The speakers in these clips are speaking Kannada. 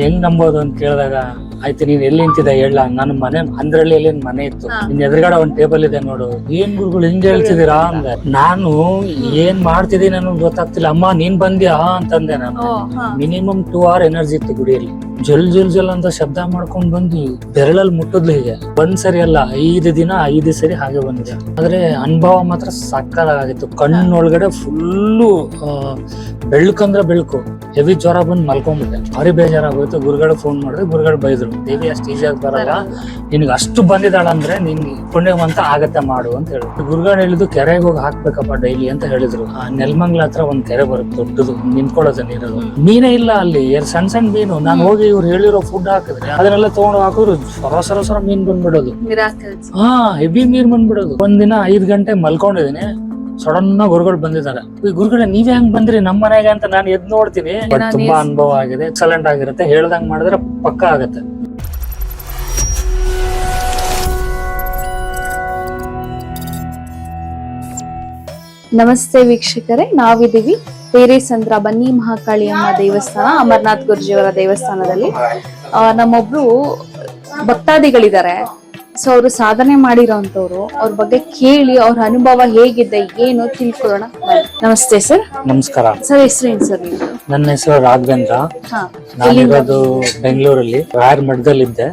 ಹೆಂಗ್ ನಂಬೋದು ಅಂತ ಕೇಳಿದಾಗ ಆಯ್ತು ನೀನ್ ಎಲ್ಲಿ ನಿಂತಿದ್ದ ಹೇಳ ನನ್ನ ಮನೆ ಅಂದ್ರಳ್ಳಿಯಲ್ಲಿ ಮನೆ ಇತ್ತು. ನಿನ್ ಎದುರುಗಡೆ ಒಂದ್ ಟೇಬಲ್ ಇದೆ ನೋಡು. ಏನ್ ಗುರುಗಳು ಹಿಂಗ್ ಹೇಳ್ತಿದ್ದೀರಾ ಅಂದ. ನಾನು ಏನ್ ಮಾಡ್ತಿದ್ದೀನಿ ನನಗೆ ಗೊತ್ತಾಗ್ತಿಲ್ಲ. ಅಮ್ಮ ನೀನ್ ಬಂದ್ಯಾ? ಅಂತಂದೆ ನಾನು. ಮಿನಿಮಮ್ ಟೂ ಅವರ್ ಎನರ್ಜಿ ಇತ್ತು ಗುಡಿಯಲ್ಲಿ. ಜಲ್ ಜಲ್ ಜಲ್ ಅಂತ ಶಬ್ದ ಮಾಡ್ಕೊಂಡ್ ಬಂದು ಬೆರಳಲ್ಲಿ ಮುಟ್ಟದ್ಲು ಹೀಗೆ. ಒಂದ್ ಸರಿ ಅಲ್ಲ ಐದು ದಿನ ಐದು ಸರಿ ಹಾಗೆ ಬಂದಿದೆ. ಆದ್ರೆ ಅನುಭವ ಮಾತ್ರ ಸಕ್ಕದಾಗಿತ್ತು ಕಣ್ಣೊಳಗಡೆ ಫುಲ್ಲು ಬೆಳ್ಕಂದ್ರೆ ಬೆಳಕು ಹೆವಿ ಜ್ವರ ಬಂದು ಮಲ್ಕೊಂಡ್ಬಿಟ್ಟೆ. ಭಾರಿ ಬೇಜಾರಾಗೋಯ್ತು. ಗುರುಗಳು ಫೋನ್ ಮಾಡಿದ್ರೆ ಗುರುಗಳು ಬೈದ್ರು. ದೇವಿ ಅಷ್ಟು ಈಸಿಯಾಗಿ ಬರಲ್ಲ. ನಿನ್ಗೆ ಅಷ್ಟು ಬಂದಿದ್ದಾಳಂದ್ರೆ ನಿನ್ ಪುಣ್ಯವಂತ ಆಗತ್ತೆ ಮಾಡು ಅಂತ ಹೇಳಿದ್ರು. ಗುರುಗಳು ಹೇಳಿದ್ದು ಕೆರೆಗೆ ಹೋಗಿ ಹಾಕ್ಬೇಕಪ್ಪ ಡೈಲಿ ಅಂತ ಹೇಳಿದ್ರು. ಆ ನೆಲ್ಮಂಗ್ಲ ಹತ್ರ ಒಂದ್ ಕೆರೆ ಬರುತ್ತೆ ದೊಡ್ಡದು. ನಿಂತ್ಕೊಳ್ಳೋದು ನೀರು ಮೀನೇ ಇಲ್ಲ ಅಲ್ಲಿ. ಎರಡು ಸಣ್ಣ ಸಣ್ಣ ಮೀನು. ನಾನು ಹೋಗಿ ಇವ್ರು ಹೇಳಿರೋ ಫುಡ್ ಹಾಕಿದ್ರೆ ಅದನ್ನೆಲ್ಲ ತಗೊಂಡು ಹಾಕಿದ್ರು ಸರ ಸರ ಸರ ಮೀನ್ ಬಂದ್ಬಿಡೋದು. ಹಾ ಹೆವಿ ಮೀನ್ ಬಂದ್ಬಿಡೋದು. ಒಂದಿನ ಐದ್ ಗಂಟೆ ಮಲ್ಕೊಂಡಿದೀನಿ ಸಡನ್ ಗುರುಗಳು ಬಂದಿದ್ದಾರೆ. ಈ ಗುರುಗಳೇ ನೀವೇ ಹೆಂಗ್ ಬಂದ್ರಿ? ನಮ್ಮ ಮನೆಗೆ ಅಂತ ನಾನು ಎದ್ ನೋಡ್ತೀನಿ. ಬಟ್ ತುಂಬಾ ಅನುಭವ ಆಗಿದೆ. ಎಕ್ಸಲೆಂಟ್ ಆಗಿರುತ್ತೆ. ಹೇಳ್ದಂಗ್ ಮಾಡಿದ್ರೆ ಪಕ್ಕ ಆಗತ್ತೆ. ನಮಸ್ತೆ ವೀಕ್ಷಕರೇ ನಾವಿದ್ದೀವಿ ಪೇರೇಸಂದ್ರ ಬನ್ನಿ ಮಹಾಕಾಳಿ ಅಮ್ಮ ದೇವಸ್ಥಾನ ಅಮರನಾಥ್ ಗುರುಜಿಯವರ ದೇವಸ್ಥಾನದಲ್ಲಿ. ನಮ್ಮೊಬ್ರು ಭಕ್ತಾದಿಗಳಿದ್ದಾರೆ. ಸೊ ಅವರು ಸಾಧನೆ ಮಾಡಿರೋಂಥವ್ರು ಅವ್ರ ಬಗ್ಗೆ ಕೇಳಿ ಅವ್ರ ಅನುಭವ ಹೇಗಿದೆ ಏನು ತಿಳ್ಕೊಳ್ಳೋಣ. ನಮಸ್ತೆ ಸರ್. ನಮಸ್ಕಾರ. ಸರ್ ಹೆಸರೇನು ಸರ್ ನೀವು ನನ್ನ ಹೆಸರು ರಾಘವೇಂದ್ರ. ಹಾ. ನಾನಿರೋದು ಬೆಂಗಳೂರಲ್ಲಿ ರಾಯರ್ ಮಠದಲ್ಲಿ ಇದ್ದೆ.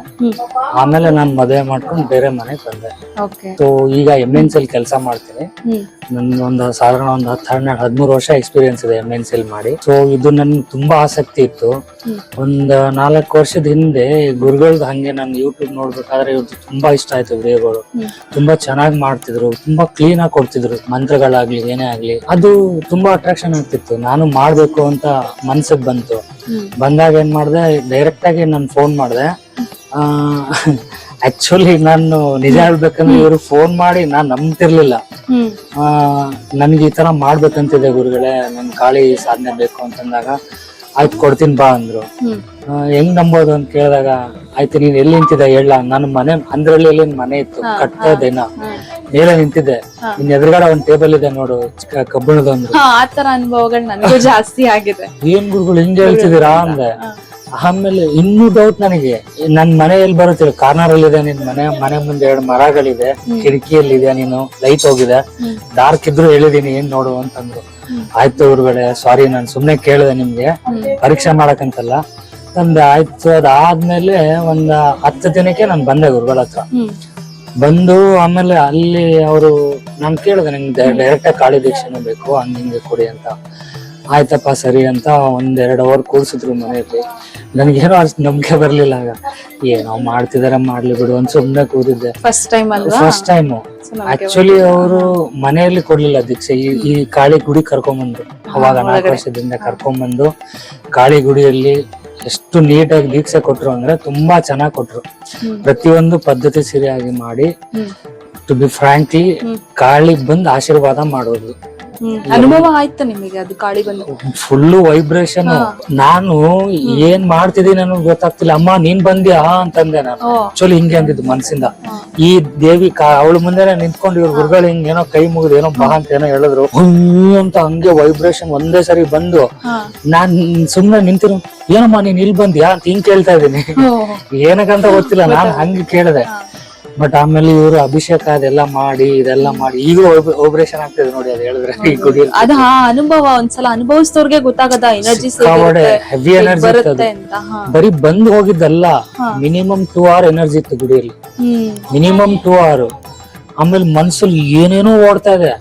ಆಮೇಲೆ ನಾನು ಮದುವೆ ಮಾಡ್ಕೊಂಡು ಬೇರೆ ಮನೆಗೆ ಬಂದೆ. ಓಕೆ ಸೊ ಈಗ ಎಂ ಎನ್ ಸಿಲ್ ಕೆಲಸ ಮಾಡ್ತೀನಿ. ನನ್ನ ನನ್ ಒಂದು ಸಾಧಾರಣ ಒಂದು ಹತ್ತು ಹನ್ನೆರಡು ಹದಿಮೂರು ವರ್ಷ ಎಕ್ಸ್ಪೀರಿಯನ್ಸ್ ಇದೆ ಎಂ ಎನ್ ಸಿಲ್ ಮಾಡಿ. ಸೊ ಇದು ನನ್ಗೆ ತುಂಬಾ ಆಸಕ್ತಿ ಇತ್ತು. ಒಂದು ಒಂದ್ ನಾಲ್ಕು ವರ್ಷದ ಹಿಂದೆ ಗುರುಗಳ್ದು ಹಂಗೆ ನಾನು ಯೂಟ್ಯೂಬ್ ನೋಡ್ಬೇಕಾದ್ರೆ ಇವ್ರದ್ದು ತುಂಬಾ ಇಷ್ಟ ಆಯ್ತು ವಿಡಿಯೋಗಳು ತುಂಬಾ ಚೆನ್ನಾಗಿ ಮಾಡ್ತಿದ್ರು. ತುಂಬಾ ಕ್ಲೀನ್ ಆಗಿ ಕೊಡ್ತಿದ್ರು. ಮಂತ್ರಗಳಾಗ್ಲಿ ಏನೇ ಆಗ್ಲಿ. ಅದು ತುಂಬಾ ಅಟ್ರಾಕ್ಷನ್ ಆಗ್ತಿತ್ತು. ನಾನು ಮಾಡ್ಬೇಕು ಅಂತ ಮನ್ಸಿಗೆ ಬಂತು. ಬಂದಾಗ ಏನ್ ಮಾಡಿದೆ ಡೈರೆಕ್ಟ್ ಆಗಿ ನಾನು ಫೋನ್ ಮಾಡಿದೆ. ಆಕ್ಚುಲಿ ನಾನು ನಿಜ ಹೇಳ್ಬೇಕಂದ್ರೆ ಇವರು ಫೋನ್ ಮಾಡಿ ನಾನ್ ನಂಬ್ತಿರ್ಲಿಲ್ಲ. ಆ, ನನ್ಗೆ ಈ ತರ ಮಾಡ್ಬೇಕಂತಿದೆ ಗುರುಗಳೇ. ನನ್ ಕಾಳಿ ಸಾಧನೆ ಬೇಕು ಅಂತಂದಾಗ ಆಯ್ತು ಕೊಡ್ತೀನಿ ಬಾ ಅಂದ್ರು. ಹೆಂಗ್ ನಂಬೋದು ಅಂತ ಕೇಳಿದಾಗ ಆಯ್ತು ನೀನ್ ಎಲ್ಲಿ ನಿಂತಿದೆ ಹೇಳ ನನ್ನ ಮನೆ ಅಂದ್ರಲ್ಲಿ ಎಲ್ಲಿ ಮನೆ ಇತ್ತು ಕಟ್ತಾ ಹಾ. ಮೇಲೆ ನಿಂತಿದ್ದೆ. ನಿನ್ ಎದುರುಗಡೆ ಒಂದ್ ಟೇಬಲ್ ಇದೆ ನೋಡು ಚಿಕ್ಕ ಕಬ್ಬಿಣದ ಅಂದ್ರು ಆತರ ಅನುಭವಗಳು ನನಗೂ ಜಾಸ್ತಿ ಆಗಿದೆ. ಏನ್ ಗುರುಗಳು ಹಿಂಗ್ ಹೇಳ್ತಿದ್ದೀರಾ ಅಂದೆ. ಹಾ. ಆಮೇಲೆ ಇನ್ನೂ ಡೌಟ್ ನನಗೆ. ನನ್ ಮನೆ ಎಲ್ಲಿ ಬರುತ್ತೆ ಕಾರ್ನರ್ ಅಲ್ಲಿ ಇದೆ ನಿನ್ ಮನೆ ಮನೆ ಮುಂದೆ ಎರಡು ಮರಗಳಿದೆ ಕಿಟಕಿಯಲ್ಲಿದೆ ನೀನು ಲೈಟ್ ಹೋಗಿದೆ. ಡಾರ್ಕ್ ಇದ್ರು ಹೇಳಿದೀನಿ ಏನ್ ನೋಡು ಅಂತಂದ್ರು. ಆಯ್ತು ಗುರುಗಳೇ ಸಾರಿ ನಾನು ಸುಮ್ನೆ ಕೇಳಿದೆ ನಿಮ್ಗೆ. ಪರೀಕ್ಷೆ ಮಾಡಕಂತಲ್ಲ ತಂದೆ ಆಯ್ತು ಅದಾದ್ಮೇಲೆ ಒಂದ್ ಹತ್ತು ದಿನಕ್ಕೆ ನಾನು ಬಂದೆ ಗುರುಗಳ ಹತ್ರ. ಬಂದು ಆಮೇಲೆ ಅಲ್ಲಿ ಅವರು ನಾನ್ ಕೇಳಿದೆ ನಿಮ್ಗೆ ಡೈರೆಕ್ಟ್ ಆಗಿ ಕಾಳಿ ದೀಕ್ಷೆನೇ ಬೇಕು ಹಂಗ ಹಿಂಗೆ ಕೊಡಿ ಅಂತ. ಆಯ್ತಪ್ಪ ಸರಿ ಅಂತ ಒಂದ್ ಎರಡ್ ಅವರ್ ಕೂರಿಸಿದ್ರು ಮನೆಯಲ್ಲಿ. ನನಗೇನು ಅಷ್ಟು ನಂಬಿಕೆ ಬರಲಿಲ್ಲ ಆಗ. ಏನೋ ಮಾಡ್ತಿದಾರೆ ಮಾಡ್ಲಿ ಬಿಡು ಅಂತ ಸುಮ್ನೆ ಕೂತಿದ್ದೆ. ಫಸ್ಟ್ ಟೈಮ್ ಅಲ್ವಾ? ಫಸ್ಟ್ ಟೈಮ್ So ಆಕ್ಚುಲಿ ಅವರು ಮನೆಯಲ್ಲಿ ಕೊಡ್ಲಿಲ್ಲ ದೀಕ್ಷೆ. ಈ ಈ ಕಾಳಿ ಗುಡಿ ಕರ್ಕೊಂಬಂದ್ರು. ಅವಾಗ ನಾಲ್ಕು. ವರ್ಷದಿಂದ ಕರ್ಕೊಂಬಂದು ಕಾಳಿ ಗುಡಿಯಲ್ಲಿ ಎಷ್ಟು ನೀಟಾಗಿ ದೀಕ್ಷೆ ಕೊಟ್ರು ಅಂದ್ರೆ ತುಂಬಾ ಚೆನ್ನಾಗಿ ಕೊಟ್ರು. ಪ್ರತಿಯೊಂದು ಪದ್ಧತಿ ಸರಿಯಾಗಿ ಮಾಡಿ. ಟು ಬಿ ಫ್ರಾಂಕ್ಲಿ ಕಾಳಿಗೆ ಬಂದು ಆಶೀರ್ವಾದ ಮಾಡೋದು. ಅನುಭವ ಆಯ್ತು ನಿಮಗೆ ಅದು ಕಾಳಿ ಬಂದು ಫುಲ್ಲು ವೈಬ್ರೇಷನ್ ನಾನು ಏನ್ ಮಾಡ್ತಿದ್ದೀನಿ ನನಗೆ ಗೊತ್ತಾಗ್ತಿಲ್ಲ. ಅಮ್ಮ ನೀನ್ ಬಂದ್ಯಾ ಅಂತಂದೆ ನಾನು. ಆಕ್ಚುಲಿ ಹಿಂಗೆ ಅಂದಿದ್ದು ಮನ್ಸಿಂದ ಈ ದೇವಿ ಅವಳ ಮುಂದೆನೆ ನಿಂತ್ಕೊಂಡು ಇವ್ರ ಗುರುಗಳು ಹಿಂಗ್ ಏನೋ ಕೈ ಮುಗಿದು ಏನೋ ಬಾ ಅಂತ ಏನೋ ಹೇಳಿದ್ರು. ಅಂತ ಹಂಗೆ ವೈಬ್ರೇಷನ್ ಒಂದೇ ಸರಿ ಬಂದು. ನಾನ್ ಸುಮ್ನೆ ನಿಂತಿರು ಏನಮ್ಮ ನೀನ್ ಇಲ್ಲಿ ಬಂದ್ಯಾ? ಅಂತ ಹಿಂಗ್ ಕೇಳ್ತಾ ಇದೀನಿ. ಏನಕ್ಕಂತ ಗೊತ್ತಿಲ್ಲ. ನಾನ್ ಹಂಗೆ ಕೇಳಿದೆ. ಬಟ್ ಆಮೇಲೆ ಇವರು ಅಭಿಷೇಕ ಅದೆಲ್ಲ ಮಾಡಿ ಇದೆಲ್ಲ ಮಾಡಿ ಈಗ ಆಪರೇಷನ್ ಆಗ್ತದೆ ನೋಡಿ ಅದ್ ಹೇಳಿದ್ರೆ. ಈ ಗುಡಿ ಅದು ಆ ಅನುಭವ ಒಂದ್ಸಲ ಅನುಭವಿಸಿದವ್ರಿಗೆ ಗೊತ್ತಾಗದ ಎನರ್ಜಿ ಹೆವಿ ಎನರ್ಜಿ ಇತ್ತು ಬರುತ್ತೆ ಅಂತ ಹಾ. ಬರೀ ಬಂದ್ ಹೋಗಿದ್ದಲ್ಲ ಮಿನಿಮಮ್ ಟೂ ಅವರ್ ಎನರ್ಜಿ ಇತ್ತು ಗುಡಿಯಲ್ಲಿ. ಹ್ಮ್. ಮಿನಿಮಮ್ ಟೂ ಅವರ್ ಆಮೇಲೆ ಮನ್ಸಲ್ಲಿ ಏನೇನೋ ಓಡ್ತಾ ಇದೆ.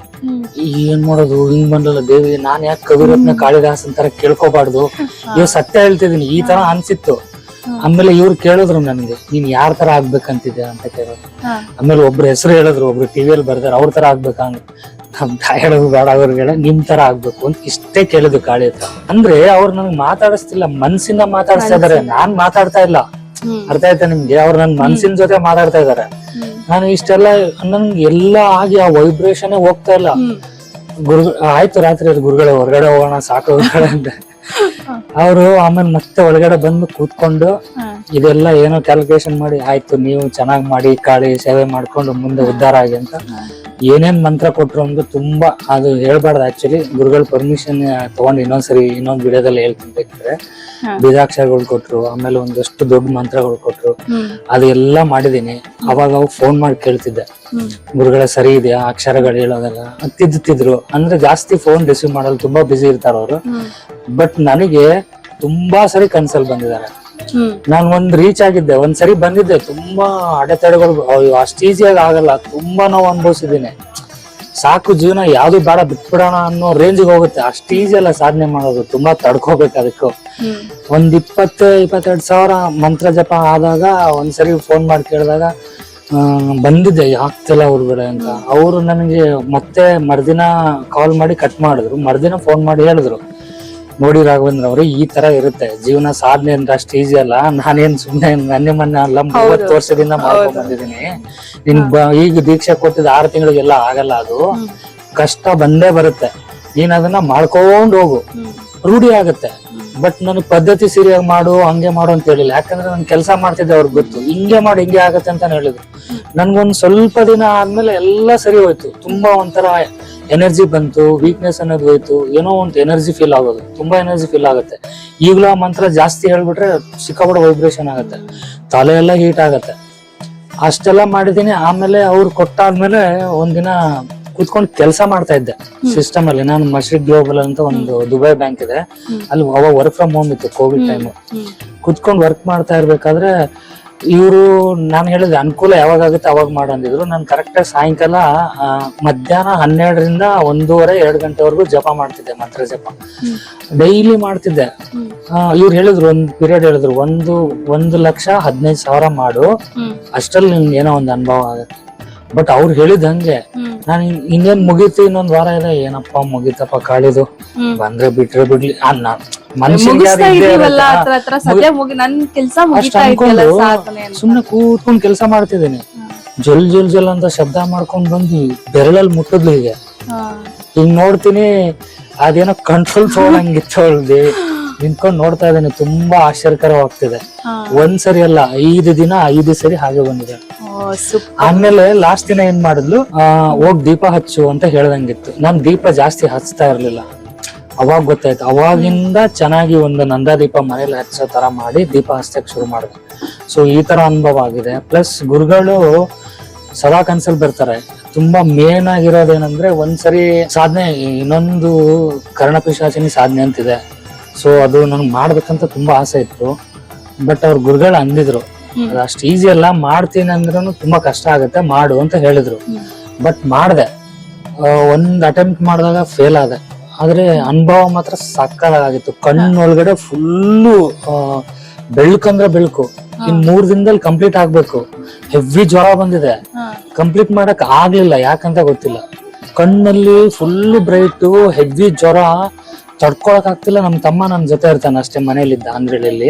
ಏನ್ ಮಾಡೋದು ಹಿಂಗ್ ಬಂದಲ್ಲ ದೇವಿ ನಾನ್ ಯಾಕೆ ಕವಿರತ್ನ ಕಾಳಿದಾಸ್ ಅಂತಾರ ಕೇಳ್ಕೋಬಾರ್ದು? ಇವ್ ಸತ್ಯ ಹೇಳ್ತಿದೀನಿ ಈ ತರ ಅನ್ಸಿತ್ತು. ಆಮೇಲೆ ಇವ್ರು ಕೇಳಿದ್ರು ನನ್ಗೆ ನೀನ್ ಯಾರ ತರ ಆಗ್ಬೇಕಂತಿದ್ದೆ ಅಂತ ಕೇಳಿದ್ರು. ಆಮೇಲೆ ಒಬ್ರು ಹೆಸರು ಹೇಳಿದ್ರು ಒಬ್ರು ಟಿವಿಯಲ್ಲಿ ಬರ್ದಾರ ಅವ್ರ ತರ ಆಗ್ಬೇಕ ನಮ್ ತಾಯಿ ಹೇಳೋದು ಬೇಡ ಅವ್ರಿಗೆ ನಿಮ್ ತರ ಆಗ್ಬೇಕು ಅಂತ ಇಷ್ಟೇ ಕೇಳಿದ್ರು ಕಾಳಿ ಹತ್ರ. ಅಂದ್ರೆ ಅವ್ರು ನನ್ಗೆ ಮಾತಾಡಿಸ್ತಿಲ್ಲ ಮನ್ಸಿಂದ ಮಾತಾಡಿಸ್ತಾ ಇದಾರೆ. ನಾನ್ ಮಾತಾಡ್ತಾ ಇಲ್ಲ. ಅರ್ಥ ಆಯ್ತಾ ನಿಮ್ಗೆ? ಅವ್ರು ನನ್ ಮನ್ಸಿನ ಜೊತೆ ಮಾತಾಡ್ತಾ ಇದಾರೆ. ನಾನು ಇಷ್ಟೆಲ್ಲ ನನ್ಗೆ ಎಲ್ಲ ಆಗಿ ಆ ವೈಬ್ರೇಷನ್ ಹೋಗ್ತಾ ಇಲ್ಲ. ಗುರು ಆಯ್ತು ರಾತ್ರಿ ಅದು ಗುರುಗಳೇ ಹೊರಗಡೆ ಹೋಗೋಣ ಸಾಕು ಹೊರಗಡೆ ಅಂತ ಅವರು ಆಮೇಲೆ ಮತ್ತೆ ಒಳಗಡೆ ಬಂದು ಕೂತ್ಕೊಂಡು. ಇದೆಲ್ಲ ಏನೋ ಕ್ಯಾಲ್ಕುಲೇಷನ್ ಮಾಡಿ ಆಯ್ತು ನೀವು ಚೆನ್ನಾಗಿ ಮಾಡಿ ಕಾಳಿ ಸೇವೆ ಮಾಡ್ಕೊಂಡು ಮುಂದೆ ಉದ್ಧಾರ ಆಗಿ ಅಂತ ಏನೇನ್ ಮಂತ್ರ ಕೊಟ್ರು ಅಂದ್ರೆ ತುಂಬಾ ಅದು ಹೇಳ್ಬಾರ್ದು ಆಕ್ಚುಲಿ ಗುರುಗಳ ಪರ್ಮಿಷನ್ ತಗೊಂಡು ಇನ್ನೊಂದ್ಸರಿ ಇನ್ನೊಂದ್ ವಿಡಿಯೋದಲ್ಲಿ ಹೇಳ್ತೀನಿ ಬೇಕಾದ್ರೆ. ಬೀಜಾಕ್ಷರಗಳು ಕೊಟ್ರು ಆಮೇಲೆ ಒಂದಷ್ಟು ದೊಡ್ಡ ಮಂತ್ರಗಳು ಕೊಟ್ರು. ಅದೆಲ್ಲ ಮಾಡಿದೀನಿ. ಅವಾಗ ಅವಾಗ ಫೋನ್ ಮಾಡಿ ಕೇಳ್ತಿದ್ದೆ. ಗುರುಗಳ ಸರಿ ಇದೆಯಾ? ಅಕ್ಷರಗಳು ಹೇಳೋದೆಲ್ಲ? ತಿದ್ದುತ್ತಿದ್ರು ಅಂದ್ರೆ ಜಾಸ್ತಿ ಫೋನ್ ರಿಸೀವ್ ಮಾಡಲು ತುಂಬಾ ಬಿಸಿ ಇರ್ತಾರ ಅವರು. ಬಟ್ ನನಗೆ ತುಂಬಾ ಸರಿ ಕನ್ಸಲ್ ಬಂದಿದ್ದಾರೆ. ನಾನು ಒಂದ್ ರೀಚ್ ಆಗಿದ್ದೆ ಒಂದ್ ಸರಿ ಬಂದಿದ್ದೆ ತುಂಬಾ ಅಡೆತಡೆಗಳು ಅಷ್ಟ್ ಈಸಿಯಾಗಿ ಆಗಲ್ಲ ತುಂಬಾ ನಾವು ಅನುಭವಿಸಿದ್ದೀನಿ. ಸಾಕು ಜೀವನ ಯಾವ್ದು ಬೇಡ ಬಿಟ್ಬಿಡೋಣ ಅನ್ನೋ ರೇಂಜ್ಗೆ ಹೋಗುತ್ತೆ. ಅಷ್ಟ್ ಈಸಿ ಅಲ್ಲ ಸಾಧನೆ ಮಾಡೋದು ತುಂಬಾ ತಡ್ಕೋಬೇಕು ಅದಕ್ಕೂ. ಒಂದ್ ಇಪ್ಪತ್ತು ಇಪ್ಪತ್ತೆರಡು ಸಾವಿರ ಮಂತ್ರ ಜಪ ಆದಾಗ ಒಂದ್ಸರಿ ಫೋನ್ ಮಾಡಿ ಕೇಳಿದಾಗ ಬಂದಿದ್ದೆ ಆಗ್ತಿಲ್ಲ ಹೊರಗಡೆ ಅಂತ. ಅವರು ನನಗೆ ಮತ್ತೆ ಮರ್ದಿನ ಕಾಲ್ ಮಾಡಿ ಕಟ್ ಮಾಡಿದ್ರು. ಮರ್ದಿನ ಫೋನ್ ಮಾಡಿ ಹೇಳಿದ್ರು. ನೋಡಿ ರಾಘವೇಂದ್ರ ಅವರು ಈ ತರ ಇರುತ್ತೆ. ಜೀವನ ಸಾಧನೆ ಅಂದ್ರೆ ಅಷ್ಟು ಈಸಿ ಅಲ್ಲ. ನಾನೇನ್ ಸುಮ್ನೆ ನನ್ನೆ ಮೊನ್ನೆ ಅಲ್ಲ ಮೂವತ್ತು ವರ್ಷದಿಂದ ಮಾಡ್ಕೊಂಡು ಬಂದಿದ್ದೀನಿ. ನಿನ್ ಬ- ಈಗ ದೀಕ್ಷೆ ಕೊಟ್ಟಿದ್ದ ಆರು ತಿಂಗಳಿಗೆಲ್ಲ ಆಗಲ್ಲ ಅದು. ಕಷ್ಟ ಬಂದೇ ಬರುತ್ತೆ. ನೀನ್ ಅದನ್ನ ಮಾಡ್ಕೊಂಡ್ ಹೋಗು. ರೂಢಿ ಆಗುತ್ತೆ. ಬಟ್ ನನಗೆ ಪದ್ಧತಿ ಸರಿಯಾಗಿ ಮಾಡು ಹಂಗೆ ಮಾಡು ಅಂತ ಹೇಳಿಲ್ಲ. ಯಾಕಂದ್ರೆ ನಾನು ಕೆಲಸ ಮಾಡ್ತಿದ್ದೆ ಅವ್ರಿಗೆ ಗೊತ್ತು. ಹಿಂಗೆ ಮಾಡು ಹಿಂಗೆ ಆಗತ್ತೆ ಅಂತ ಹೇಳಿದ್ರು. ನನ್ಗೊಂದ್ ಸ್ವಲ್ಪ ದಿನ ಆದ್ಮೇಲೆ ಎಲ್ಲ ಸರಿ ಹೋಯ್ತು. ತುಂಬಾ ಒಂಥರ ಎನರ್ಜಿ ಬಂತು ವೀಕ್ನೆಸ್ ಅನ್ನೋದು ಹೋಯ್ತು ಏನೋ ಒಂದು ಎನರ್ಜಿ ಫೀಲ್ ಆಗೋದು ತುಂಬಾ ಎನರ್ಜಿ ಫೀಲ್ ಆಗುತ್ತೆ. ಈಗಲೂ ಆ ಮಂತ್ರ ಜಾಸ್ತಿ ಹೇಳ್ಬಿಟ್ರೆ ಸಿಕ್ಕಾಪಟ್ಟೆ ವೈಬ್ರೇಷನ್ ಆಗುತ್ತೆ. ತಲೆ ಎಲ್ಲ ಹೀಟ್ ಆಗುತ್ತೆ. ಅಷ್ಟೆಲ್ಲ ಮಾಡಿದೀನಿ ಆಮೇಲೆ ಅವ್ರು ಕೊಟ್ಟಾದ್ಮೇಲೆ ಒಂದಿನ ಕುತ್ಕೊಂಡು ಕೆಲಸ ಮಾಡ್ತಾ ಇದ್ದೆ. ಸಿಸ್ಟಮ್ ಅಲ್ಲಿ ನಾನು ಮಶ್ರಿಕ್ ಗ್ಲೋಬಲ್ ಅಂತ ಒಂದು ದುಬೈ ಬ್ಯಾಂಕ್ ಇದೆ. ಅಲ್ಲಿ ಅವಾಗ ವರ್ಕ್ ಫ್ರಮ್ ಹೋಮ್ ಇತ್ತು ಕೋವಿಡ್ ಟೈಮ್ ಕುತ್ಕೊಂಡು ವರ್ಕ್ ಮಾಡ್ತಾ ಇರ್ಬೇಕಾದ್ರೆ ಇವರು ನಾನು ಹೇಳಿದ ಅನುಕೂಲ ಯಾವಾಗ ಆಗುತ್ತೆ ಅವಾಗ ಮಾಡು ಅಂದಿದ್ರು. ನಾನು ಕರೆಕ್ಟಾಗಿ ಸಾಯಂಕಾಲ ಮಧ್ಯಾಹ್ನ ಹನ್ನೆರಡರಿಂದ ಒಂದೂವರೆ ಎರಡು ಗಂಟೆವರೆಗೂ ಜಪ ಮಾಡ್ತಿದ್ದೆ ಮಂತ್ರ ಜಪ. ಡೈಲಿ ಮಾಡ್ತಿದ್ದೆ. ಇವ್ರು ಹೇಳಿದ್ರು ಒಂದು ಪೀರಿಯಡ್ ಹೇಳಿದ್ರು ಒಂದು ಒಂದು ಲಕ್ಷ ಹದಿನೈದು ಸಾವಿರ ಮಾಡು. ಅಷ್ಟಲ್ಲಿ ಅಷ್ಟ್ರಲ್ಲಿ ನಿನ್ಗೆ ಏನೋ ಒಂದು ಅನುಭವ ಆಗುತ್ತೆ. ಬಟ್ ಅವ್ರು ಹೇಳಿದ ಹಂಗೆ. ಹ್ಮ್. ನಾನು ಇನ್ನೇನ್ ಮುಗೀತು ಇನ್ನೊಂದ್ ವಾರ ಇದೆ ಏನಪ್ಪ ಮುಗೀತಪ್ಪ ಕಾಳಿದು. ಬಂದ್ರೆ ಬಿಟ್ರೆ ಬಿಡ್ಲಿ. ಅನ್ನ ಮುಗಿಸ್ತಾ ಇದ್ದೇ ಇದೀವಲ್ಲ ಇರುತ್ತೆ. ಹತ್ರ ಹತ್ರ ಸದ್ಯ ಮುಗಿ ನನ್ ಕೆಲ್ಸ ಮುಗಿತಾ ಇದೆಯಲ್ಲ ಅನ್ಕೊಂಡು ಸಾಧನೆ ಅಂತ. ಸುಮ್ನೆ ಕೂತ್ಕೊಂಡ್ ಕೆಲಸ ಮಾಡ್ತಿದ್ದೀನಿ. ಜಲ್ ಜಲ್ ಜಲ್ ಅಂತ ಶಬ್ದ ಮಾಡ್ಕೊಂಡ್ ಬಂದು ಬೆರಳಲ್ಲಿ ಮುಟ್ಟದ್ಲು ಈಗ. ಹಿಂಗ್ ನೋಡ್ತೀನಿ ಅದೇನೋ ಕಂಟ್ರೋಲ್ ತಗೊಳಂಗಿತ್ತು ಅವಳ್ದು. ನಿಂತ್ಕೊಂಡ್ ನೋಡ್ತಾ ಇದ್ದೀನಿ ತುಂಬಾ ಆಶ್ಚರ್ಯಕರವಾಗ್ತಿದೆ. ಒಂದ್ಸರಿ ಒಂದ್ ಸರಿ ಅಲ್ಲ ಐದು ದಿನ ಐದು ಸರಿ ಹಾಗೆ ಬಂದಿದೆ. ಆಮೇಲೆ ಲಾಸ್ಟ್ ದಿನ ಏನ್ ಮಾಡಿದ್ಲು? ಹೋಗ್ ದೀಪ ಹಚ್ಚು ಅಂತ ಹೇಳ್ದಂಗಿತ್ತು. ನಾನ್ ದೀಪ ಜಾಸ್ತಿ ಹಚ್ತಾ ಇರ್ಲಿಲ್ಲ. ಅವಾಗ ಗೊತ್ತಾಯ್ತು. ಅವಾಗಿಂದ ಚೆನ್ನಾಗಿ ಒಂದು ನಂದಾ ದೀಪ ಮನೇಲಿ ಹಚ್ಚೋ ಥರ ಮಾಡಿ ದೀಪ ಹಚ್ಚಕ್ ಶುರು ಮಾಡಿದೆ ಸೊ ಈ ತರ ಅನುಭವ ಆಗಿದೆ. ಪ್ಲಸ್ ಗುರುಗಳು ಸದಾ ಕನ್ಸಲ್ ಬರ್ತಾರೆ. ತುಂಬಾ ಮೇನ್ ಆಗಿರೋದೇನಂದ್ರೆ ಒಂದ್ಸರಿ ಸಾಧನೆ ಇನ್ನೊಂದು ಕರ್ಣಪಿಶಾಚಿನಿ ಸಾಧನೆ ಅಂತಿದೆ. ಸೊ ಅದು ನನ್ಗೆ ಮಾಡ್ಬೇಕಂತ ತುಂಬಾ ಆಸೆ ಇತ್ತು. ಬಟ್ ಅವ್ರ ಗುರುಗಳು ಅಂದಿದ್ರು. ಅದು ಅಷ್ಟು ಈಸಿ ಅಲ್ಲ ಮಾಡ್ತೀನಿ ಅಂದ್ರೂ ತುಂಬಾ ಕಷ್ಟ ಆಗುತ್ತೆ ಮಾಡು ಅಂತ ಹೇಳಿದ್ರು. ಬಟ್ ಮಾಡಿದೆ. ಒಂದು ಒಂದ್ ಅಟೆಂಪ್ಟ್ ಮಾಡಿದಾಗ ಫೇಲ್ ಆದೆ. ಆದ್ರೆ ಅನುಭವ ಮಾತ್ರ ಸಕ್ಕಾಗಿತ್ತು ಕಣ್ಣೊಳಗಡೆ ಫುಲ್ಲು ಬೆಳಕಂದ್ರೆ ಬೆಳಕು ಇನ್ ಮೂರ್ ದಿನದಲ್ಲಿ ಕಂಪ್ಲೀಟ್ ಆಗ್ಬೇಕು. ಹೆವಿ ಜ್ವರ ಬಂದಿದೆ. ಕಂಪ್ಲೀಟ್ ಮಾಡಕ್ ಆಗ್ಲಿಲ್ಲ ಯಾಕಂತ ಗೊತ್ತಿಲ್ಲ. ಕಣ್ಣಲ್ಲಿ ಫುಲ್ ಬ್ರೈಟ್ ಹೆವಿ ಜ್ವರ. ತಡ್ಕೊಳಕ್ ಆಗ್ತಿಲ್ಲ ನಮ್ ತಮ್ಮ ನನ್ ಜೊತೆ ಇರ್ತಾನೆ ಅಷ್ಟೇ ಮನೇಲಿದ್ದ ಆಂಧ್ರಳ್ಳಿಯಲ್ಲಿ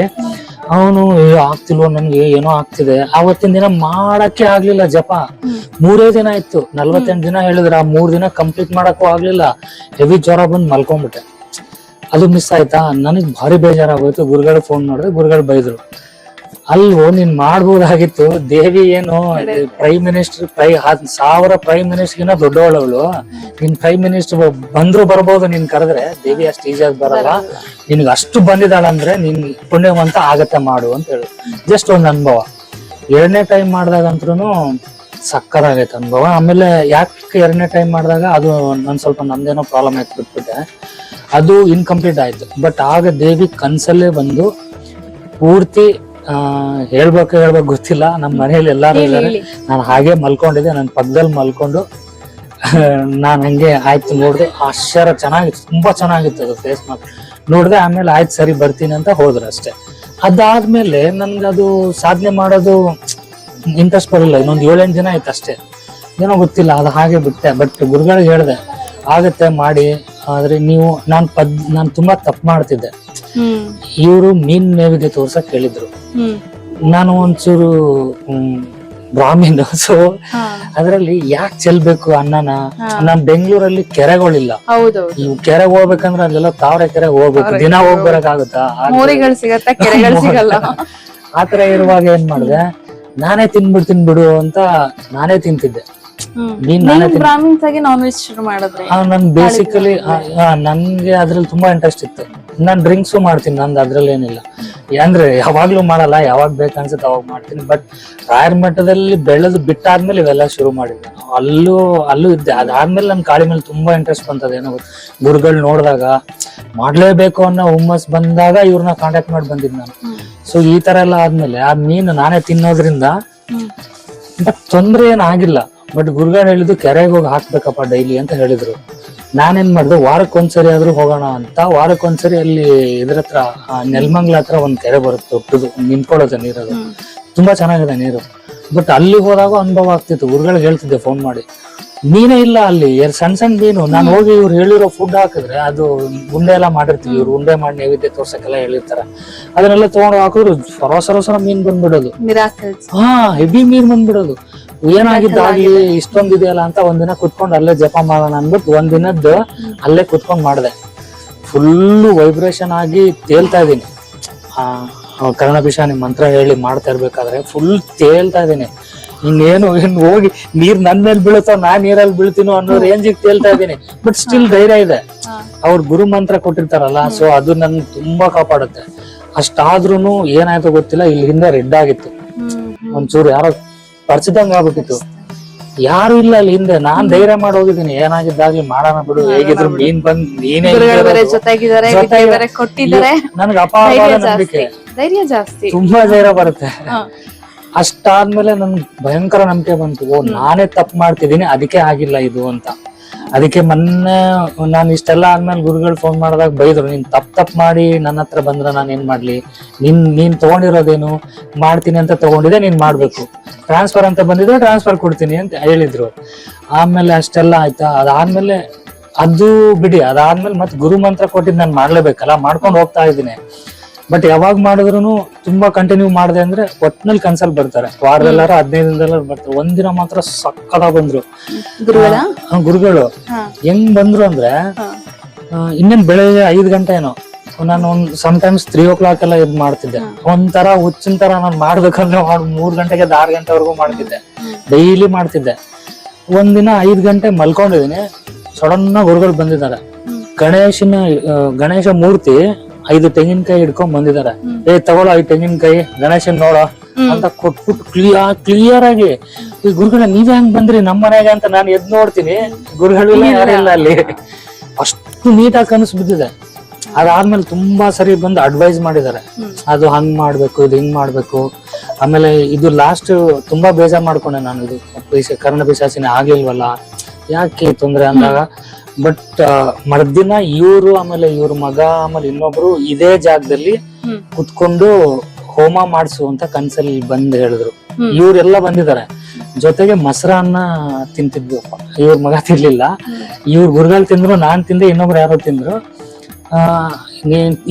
ಅವನು ಆಗ್ತಿಲ್ವ, ನನ್ಗೆ ಏನೋ ಆಗ್ತಿದೆ. ಆವತ್ತಿನ ದಿನ ಮಾಡಕ್ಕೆ ಆಗ್ಲಿಲ್ಲ ಜಪ. ಮೂರೇ ದಿನ ಇತ್ತು. ನಲ್ವತ್ತೆಂಟು ದಿನ ಹೇಳಿದ್ರ. ಮೂರ್ ದಿನ ಕಂಪ್ಲೀಟ್ ಮಾಡಕ್ಕೂ ಆಗ್ಲಿಲ್ಲ. ಹೆವಿ ಜ್ವರ ಬಂದ್ ಮಲ್ಕೊಂಡ್ಬಿಟ್ಟೆ. ಅದು ಮಿಸ್ ಆಯ್ತಾ? ನನಗ್ ಭಾರಿ ಬೇಜಾರಾಗೋಯ್ತು. ಗುರುಗಳು ಫೋನ್ ಮಾಡಿದ್ರೆ ಗುರುಗಳು ಬೈದ್ರು. ಅಲ್ವೋ ನೀನ್ ಮಾಡ್ಬೋದಾಗಿತ್ತು. ದೇವಿ ಏನು ಪ್ರೈಮ್ ಮಿನಿಸ್ಟರ್ ಪ್ರೈ ಸಾವಿರ ಪ್ರೈಮ್ ಮಿನಿಸ್ಟರ್ಗಿನ ದೊಡ್ಡವಳವಳು. ನಿನ್ ಪ್ರೈಮ್ ಮಿನಿಸ್ಟರ್ ಬಂದ್ರು ಬರ್ಬೋದು ನೀನ್ ಕರೆದ್ರೆ. ದೇವಿ ಅಷ್ಟು ಈಸಿಯಾಗಿ ಬರಲ್ಲ. ನಿನ್ಗೆ ಅಷ್ಟು ಬಂದಿದ್ದಾಳಂದ್ರೆ ನೀನ್ ಪುಣ್ಯವಂತ ಆಗತ್ತೆ ಮಾಡು ಅಂತ ಹೇಳು. ಜಸ್ಟ್ ಒಂದ್ ಅನುಭವ. ಎರಡನೇ ಟೈಮ್ ಮಾಡಿದಾಗಂತ್ರು ಸಕ್ಕದಾಗೈತೆ ಅನುಭವ. ಆಮೇಲೆ ಯಾಕೆ ಎರಡನೇ ಟೈಮ್ ಮಾಡಿದಾಗ ಅದು ನನ್ ಸ್ವಲ್ಪ ನಂದೇನೋ ಪ್ರಾಬ್ಲಮ್ ಆಯ್ತು ಬಿಟ್ಬಿಟ್ಟೆ. ಅದು ಇನ್ಕಂಪ್ಲೀಟ್ ಆಯ್ತು. ಬಟ್ ಆಗ ದೇವಿ ಕನ್ಸಲ್ಲೇ ಬಂದು ಪೂರ್ತಿ ಹೇಳ್ಬೇಕು ಹೇಳ್ಬೇಕು ಗೊತ್ತಿಲ್ಲ. ನಮ್ಮ ಮನೇಲಿ ಎಲ್ಲಾರು ಇದ್ದಾರೆ. ನಾನು ಹಾಗೆ ಮಲ್ಕೊಂಡಿದ್ದೆ ನನ್ನ ಪಕ್ಕದಲ್ಲಿ ಮಲ್ಕೊಂಡು. ನಾನು ಹಂಗೆ ಆಯ್ತು ನೋಡ್ದೆ ಆಶ್ಚರ್ಯ ಚೆನ್ನಾಗಿತ್ತು ತುಂಬಾ ಚೆನ್ನಾಗಿತ್ತು ಅದು ಫೇಸ್ ಮಾತ್ರ. ನೋಡ್ದೆ ಆಮೇಲೆ ಆಯ್ತು ಸರಿ ಬರ್ತೀನಿ ಅಂತ ಹೋದ್ರೆ ಅಷ್ಟೇ. ಅದಾದ್ಮೇಲೆ ನನ್ಗೆ ಅದು ಸಾಧನೆ ಮಾಡೋದು ಇಂಟ್ರೆಸ್ಟ್ ಬರಲಿಲ್ಲ. ಇನ್ನೊಂದು ಏಳೆಂಟು ದಿನ ಆಯ್ತು ಅಷ್ಟೇ. ಏನೋ ಗೊತ್ತಿಲ್ಲ ಅದು ಹಾಗೆ ಬಿಟ್ಟೆ. ಬಟ್ ಗುರುಗಳಿಗೆ ಹೇಳ್ದೆ ಆಗತ್ತೆ ಮಾಡಿ. ಆದ್ರೆ ನೀವು ನಾನು ಪದ್ ನಾನು ತುಂಬಾ ತಪ್ಪು ಮಾಡ್ತಿದ್ದೆ. ಇವರು ಮೀನ್ ನೈವೇದ್ಯ ತೋರ್ಸಕ್ ಹೇಳಿದ್ರು. ನಾನು ಒಂಚೂರು ಬ್ರಾಹ್ಮಿನ್ ಬ್ರಾಹ್ಮಣ ಸೊ. ಅದ್ರಲ್ಲಿ ಯಾಕೆ ಚೆಲ್ಬೇಕು ಅನ್ನನ? ನಾನ್ ನಮ್ ಬೆಂಗಳೂರಲ್ಲಿ ಕೆರೆಗಳಿಲ್ಲ. ಕೆರೆ ಕೆರೆಗೆ ಹೋಗ್ಬೇಕಂದ್ರೆ ಅಲ್ಲೆಲ್ಲ ತಾವ್ರೆ ಕೆರೆ ಹೋಗ್ಬೇಕು. ದಿನ ಹೋಗ್ ಬರಕ್ ಆಗುತ್ತಾ? ಮೋರಿಗಳು ಸಿಗತ್ತ? ಕೆರೆಗಳು ಸಿಗಲ್ಲ. ಆತರ ಇರುವಾಗ ಏನ್ ಮಾಡಿದೆ? ನಾನೇ ತಿನ್ಬಿಡ್ತೀನಿ ಬಿಡು ಅಂತ ನಾನೇ ತಿಂತಿದ್ದೆ. ನಾನೇ ನೀವು ಬ್ರಾಹ್ಮಿನ್ಸ್ ಆಗಿ ನಾನ್ ವೆಜ್ ಶುರು ಮಾಡಿದ್ರಿ. ಆ, ನನ್ ಬೇಸಿಕಲಿ ನನ್ಗೆ ಅದ್ರಲ್ಲಿ ತುಂಬಾ ಇಂಟ್ರೆಸ್ಟ್ ಇತ್ತು. ನಾನು ಡ್ರಿಂಕ್ಸು ಮಾಡ್ತೀನಿ ನಂದು ಅದ್ರಲ್ಲಿ ಏನಿಲ್ಲ. ಅಂದ್ರೆ ಯಾವಾಗ್ಲೂ ಮಾಡಲ್ಲ ಯಾವಾಗ ಬೇಕನ್ಸುತ್ತೆ ಅವಾಗ ಮಾಡ್ತೀನಿ. ಬಟ್ ರಾಯರ ಮಠದಲ್ಲಿ ಬೆಳೆದು ಬಿಟ್ಟಾದ್ಮೇಲೆ ಇವೆಲ್ಲ ಶುರು ಮಾಡಿದ್ದೆ ನಾನು. ಅಲ್ಲೂ ಅಲ್ಲೂ ಇದ್ದೆ. ಅದಾದ್ಮೇಲೆ ನನ್ನ ಕಾಳಿ ಮೇಲೆ ತುಂಬಾ ಇಂಟ್ರೆಸ್ಟ್ ಬಂತದ. ಏನೋ ಗುರುಗಳು ನೋಡಿದಾಗ ಮಾಡ್ಲೇಬೇಕು ಅನ್ನೋ ಹುಮ್ಮಸ್ ಬಂದಾಗ ಇವ್ರನ್ನ ಕಾಂಟ್ಯಾಕ್ಟ್ ಮಾಡಿ ಬಂದಿದ್ ನಾನು. ಸೊ ಈ ತರ ಎಲ್ಲ ಆದ್ಮೇಲೆ ಆ ಮೀನು ನಾನೇ ತಿನ್ನೋದ್ರಿಂದ ತೊಂದ್ರೆ ಏನ್ ಆಗಿಲ್ಲ. ಬಟ್ ಗುರುಗಳು ಹೇಳಿದ್ದು ಕೆರೆಗೆ ಹೋಗಿ ಹಾಕ್ಬೇಕಪ್ಪ ಡೈಲಿ ಅಂತ ಹೇಳಿದ್ರು. ನಾನೇನ್ ಮಾಡ್ದೆ ವಾರಕ್ಕೊಂದ್ಸರಿ ಆದ್ರೂ ಹೋಗೋಣ ಅಂತ ವಾರಕ್ಕೊಂದ್ಸರಿ ಅಲ್ಲಿ ಇದ್ರ ಹತ್ರ ನೆಲಮಂಗ್ಲ ಹತ್ರ ಒಂದ್ ಕೆರೆ ಬರುತ್ತೆ ದೊಡ್ಡದು ನಿಂತ್ಕೊಳ್ಳೋದು ನೀರದು ಅದು. ತುಂಬಾ ಚೆನ್ನಾಗಿದೆ ನೀರು. ಬಟ್ ಅಲ್ಲಿ ಹೋದಾಗ ಅನುಭವ ಆಗ್ತಿತ್ತು ಗುರುಗಳಿಗೆ ಹೇಳ್ತಿದ್ದೆ ಫೋನ್ ಮಾಡಿ. ಮೀನೇ ಇಲ್ಲ ಅಲ್ಲಿ ಎರ್ ಸಣ್ಣ ಸಣ್ಣ ಮೀನು. ನಾನು ಹೋಗಿ ಇವ್ರು ಹೇಳಿರೋ ಫುಡ್ ಹಾಕಿದ್ರೆ ಅದು ಉಂಡೆ ಎಲ್ಲ ಮಾಡಿರ್ತೀವಿ ಇವ್ರು. ಉಂಡೆ ಮಾಡಿ ನೈವೇದ್ಯ ತೋರ್ಸಕ್ಕೆಲ್ಲ ಹೇಳಿರ್ತಾರೆ. ಅದನ್ನೆಲ್ಲ ತಗೊಂಡು ಹಾಕಿದ್ರು ಸರಸರಸರ ಸರ ಸರ ಮೀನ್ ಬಂದ್ಬಿಡೋದು. ಹಾ ಹೆವಿ ಮೀನ್ ಬಂದ್ಬಿಡೋದು. ಏನಾಗಿದ್ದಾಗ್ಲಿ ಇಷ್ಟೊಂದ್ ಇದೆಯಲ್ಲ ಅಂತ ಒಂದಿನ ಕುತ್ಕೊಂಡು ಅಲ್ಲೇ ಜಪ ಮಾಡೋಣ ಅನ್ಬಿಟ್ಟು ಒಂದಿನದ್ದು ಅಲ್ಲೇ ಕುತ್ಕೊಂಡ್ ಮಾಡಿದೆ. ಫುಲ್ಲು ವೈಬ್ರೇಷನ್ ಆಗಿ ತೇಲ್ತಾ ಇದೀನಿ ಆ ನಿಮ್ ಮಂತ್ರ ಹೇಳಿ ಮಾಡ್ತಾ ಇರ್ಬೇಕಾದ್ರೆ ಫುಲ್ ತೇಲ್ತಾ ಇದೀನಿ ಇನ್ನೇನು ಇನ್ ಹೋಗಿ ನೀರ್ ನನ್ ಮೇಲೆ ಬೀಳುತ್ತೋ ನಾ ನೀರಲ್ಲಿ ಬೀಳ್ತೀನೋ ಅನ್ನೋ ರೇಂಜಿಗೆ ತೇಲ್ತಾ ಇದೀನಿ ಬಟ್ ಸ್ಟಿಲ್ ಧೈರ್ಯ ಇದೆ. ಅವ್ರ ಗುರು ಮಂತ್ರ ಕೊಟ್ಟಿರ್ತಾರಲ್ಲ ಸೊ ಅದು ನನ್ ತುಂಬಾ ಕಾಪಾಡುತ್ತೆ. ಅಷ್ಟಾದ್ರೂನು ಏನಾಯ್ತು ಗೊತ್ತಿಲ್ಲ ಇಲ್ಲಿ ಹಿಂದೆ ರೆಡ್ ಆಗಿತ್ತು. ಒಂಚೂರು ಯಾರೋ ಪರ್ಚಿದಂಗ ಆಗ್ಬಿಟ್ಟಿತ್ತು. ಯಾರು ಇಲ್ಲ ಅಲ್ಲಿ ಹಿಂದೆ. ನಾನ್ ಧೈರ್ಯ ಮಾಡಿ ಹೋಗಿದ್ದೀನಿ. ಏನಾಗಿದ್ದಾಗ್ಲಿ ಮಾಡೋಣ ಬಿಡು. ಹೇಗಿದ್ರು ನೀನ್ ಬಂದ್ ನೀನೇ ನನ್ಗೆ ಅಪಾರ ನಂಬಿಕೆ. ಧೈರ್ಯ ಜಾಸ್ತಿ. ತುಂಬಾ ಧೈರ್ಯ ಬರುತ್ತೆ. ಅಷ್ಟಾದ್ಮೇಲೆ ನನ್ಗೆ ಭಯಂಕರ ನಂಬಿಕೆ ಬಂತು. ಓ ನಾನೇ ತಪ್ಪು ಮಾಡ್ತಿದ್ದೀನಿ ಅದಕ್ಕೆ ಆಗಿಲ್ಲ ಇದು ಅಂತ. ಅದಕ್ಕೆ ಮೊನ್ನೆ ನಾನು ಇಷ್ಟೆಲ್ಲ ಆದ್ಮೇಲೆ ಗುರುಗಳು ಫೋನ್ ಮಾಡಿದಾಗ ಬೈದ್ರು, ನೀನ್ ತಪ್ಪು ತಪ್ಪು ಮಾಡಿ ನನ್ನ ಹತ್ರ ಬಂದ್ರೆ ನಾನು ಏನ್ ಮಾಡ್ಲಿ? ನಿನ್, ನೀನ್ ತಗೊಂಡಿರೋದೇನು? ಮಾಡ್ತೀನಿ ಅಂತ ತಗೊಂಡಿದೆ ನೀನ್ ಮಾಡ್ಬೇಕು. ಟ್ರಾನ್ಸ್ಫರ್ ಅಂತ ಬಂದಿದ್ರೆ ಟ್ರಾನ್ಸ್ಫರ್ ಕೊಡ್ತೀನಿ ಅಂತ ಹೇಳಿದ್ರು. ಆಮೇಲೆ ಅಷ್ಟೆಲ್ಲ ಆಯ್ತಾ? ಅದಾದ್ಮೇಲೆ ಅದು ಬಿಡಿ, ಅದಾದ್ಮೇಲೆ ಮತ್ತೆ ಗುರು ಮಂತ್ರ ಕೊಟ್ಟಿದ್ ನಾನು ಮಾಡ್ಲೇಬೇಕಲ್ಲ, ಮಾಡ್ಕೊಂಡು ಹೋಗ್ತಾ ಇದ್ದೀನಿ. ಬಟ್ ಯಾವಾಗ ಮಾಡಿದ್ರು ತುಂಬಾ ಕಂಟಿನ್ಯೂ ಮಾಡಿದೆ ಅಂದ್ರೆ ಒಟ್ನಲ್ಲಿ ಕನ್ಸಲ್ ಬರ್ತಾರೆ. ವಾರದಲ್ಲಾರ ಹದಿನೈದು ದಿನದಲ್ಲಾರ ಬರ್ತಾರೆ ಒಂದಿನ ಮಾತ್ರ ಸಕ್ಕದ ಬಂದ್ರು. ಗುರುಗಳ? ಹೆಂಗ್ ಬಂದ್ರು ಅಂದ್ರೆ ಇನ್ನೇನು ಬೆಳಗ್ಗೆ ಐದ್ ಗಂಟೆ ಏನೋ ನಾನು ಒಂದ್ ಸಮ್ಟೈಮ್ಸ್ ತ್ರೀ ಓ ಕ್ಲಾಕ್ ಎಲ್ಲ ಇದ್ ಮಾಡ್ತಿದ್ದೆ. ಒಂಥರ ಹುಚ್ಚಿನ ತರ ನಾನು ಮಾಡ್ಬೇಕಂದ್ರೆ ಮಾಡ್ ಮೂರ್ ಗಂಟೆಗೆ ಆರ್ ಗಂಟೆವರೆಗೂ ಮಾಡ್ತಿದ್ದೆ. ಡೈಲಿ ಮಾಡ್ತಿದ್ದೆ. ಒಂದಿನ ಐದ್ ಗಂಟೆ ಮಲ್ಕೊಂಡಿದೀನಿ. ಸಡನ್ ಗುರುಗಳು ಬಂದಿದ್ದಾರೆ. ಗಣೇಶನ ಗಣೇಶ ಮೂರ್ತಿ ಐದು ತೆಂಗಿನಕಾಯಿ ಹಿಡ್ಕೊಂಡ್ ಬಂದಿದ್ದಾರೆ ಏ ತಗೊಳ್ಳೋ ಐದು ತೆಂಗಿನಕಾಯಿ ಗಣೇಶನ್ ನೋಡೋ ಅಂತ ಕೊಟ್ಬಿಟ್ಟು ಕ್ಲಿಯರ್ ಕ್ಲಿಯರ್ ಆಗಿ ಈ ಗುರುಗಳ ನೀವೇ ಹೆಂಗ್ ಬಂದ್ರಿ ನಮ್ಮ ಮನೆಗೆ ಅಂತ ನಾನು ಎದ್ ನೋಡ್ತೀನಿ. ಗುರುಗಳಿಲ್ಲ ಯಾರಿಲ್ಲ ಅಲ್ಲಿ. ಅಷ್ಟು ನೀಟಾಗಿ ಕನಸು ಬಿದ್ದಿದೆ. ಅದಾದ್ಮೇಲೆ ತುಂಬಾ ಸರಿ ಬಂದು ಅಡ್ವೈಸ್ ಮಾಡಿದ್ದಾರೆ. ಅದು ಹಂಗ್ ಮಾಡ್ಬೇಕು ಇದು ಹಿಂಗ್ ಮಾಡ್ಬೇಕು. ಆಮೇಲೆ ಇದು ಲಾಸ್ಟ್ ತುಂಬಾ ಬೇಜಾರ್ ಮಾಡ್ಕೊಂಡೆ ನಾನು ಇದು. ಕರ್ಣ ಪಿಶಾಸಿನ ಆಗ್ಲಿಲ್ವಲ್ಲ ಯಾಕೆ ತೊಂದ್ರೆ ಅಂದಾಗ ಬಟ್ ಮರ್ದಿನ ಇವರು ಆಮೇಲೆ ಇವ್ರ ಮಗ ಆಮೇಲೆ ಇನ್ನೊಬ್ರು ಇದೇ ಜಾಗದಲ್ಲಿ. ಕುತ್ಕೊಂಡು ಹೋಮ ಮಾಡಿಸು ಅಂತ ಕನ್ಸಲ್ಲಿ ಬಂದ್ ಹೇಳಿದ್ರು. ಇವ್ರೆಲ್ಲ ಬಂದಿದ್ದಾರೆ. ಜೊತೆಗೆ ಮೊಸರನ್ನ ತಿಂತಿದ್ವಿ ಇವ್ರ ಮಗ ತಿನ್ಲಿಲ್ಲ. ಇವ್ರ ಗುರುಗಳು ತಿಂದ್ರು ನಾನ್ ತಿಂದೆ ಇನ್ನೊಬ್ರು ಯಾರೋ ತಿಂದ್ರು.